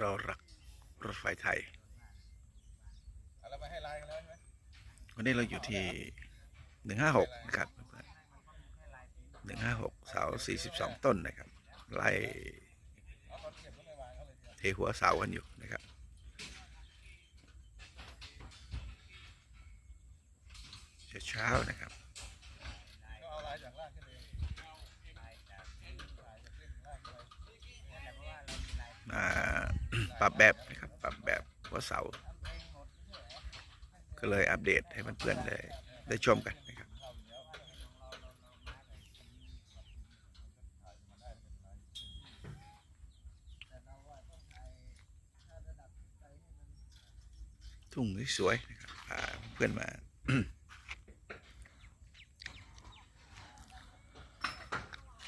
เรารักรถไฟไทยเอาเราไปให้ไลน์กันแล้วใช่ไหมวันนี้เราอยู่ที่หนึ่งห้าหกนะครับหนึ่งห้าหกเสาสี่สิบสองต้นนะครับ ไล่เอาตอนเก็บก็ไม่วางเขาเลยทีเดียวเทหัวเสากันอยู่นะครับเช้าๆนะครับก็เอาไลน์จากล่างขึ้นเองถ่ายจากขึ้นล่างเลยมา ปรับแบบนะครับปรับแบบหัวเสา ก็เลยอัปเดตให้เพื่อนได้ได้ชมกันนะครับทุ่งสวยนะครับพาเพื่อนมา